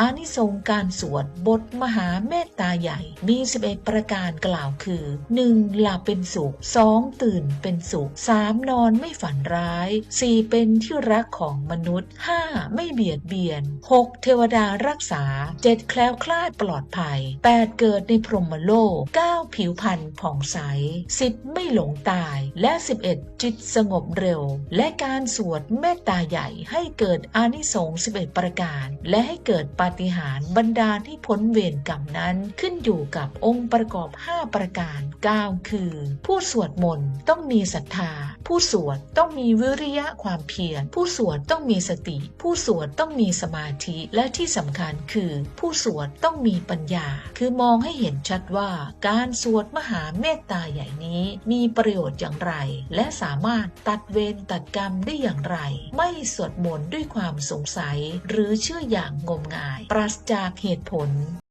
อานิสงการสวดบทมหาเมตตาใหญ่มี 11 ประการกล่าวคือ 1. หลับเป็นสุข 2. ตื่นเป็นสุข 3. นอนไม่ฝันร้าย 4. เป็นที่รักของมนุษย์ 5. ไม่เบียดเบียน 6. เทวดารักษา 7. แคล้วคลาดปลอดภัย 8. เกิดในพรหมโลก 9. ผิวพรรณผ่องใส 10. ไม่หลงตายและ 11 จิตสงบเร็ว และการสวดเมตตาใหญ่ให้เกิดอานิสงส์11 ประการ และให้เกิดปฏิหาริย์บรรดาที่พ้นเวรกรรมนั้นขึ้นอยู่กับองค์ประกอบ 5 ประการกล่าคือ ผู้สวดมนต์ต้องมีศรัทธา ผู้สวดต้องมีวิริยะความเพียร ผู้สวดต้องมีสติ ผู้สวดต้องมีสมาธิและที่สำคัญคือ ผู้สวดต้องมีปัญญา คือมองให้เห็นชัดว่า การสวดมหาเมตตาใหญ่นี้มีประโยชน์อย่างไร และสามารถตัดเวรตัดกรรมได้อย่างไร ไม่สวดมนต์ด้วยความสงสัย หรือเชื่ออย่างงมงายปราศจากเหตุผล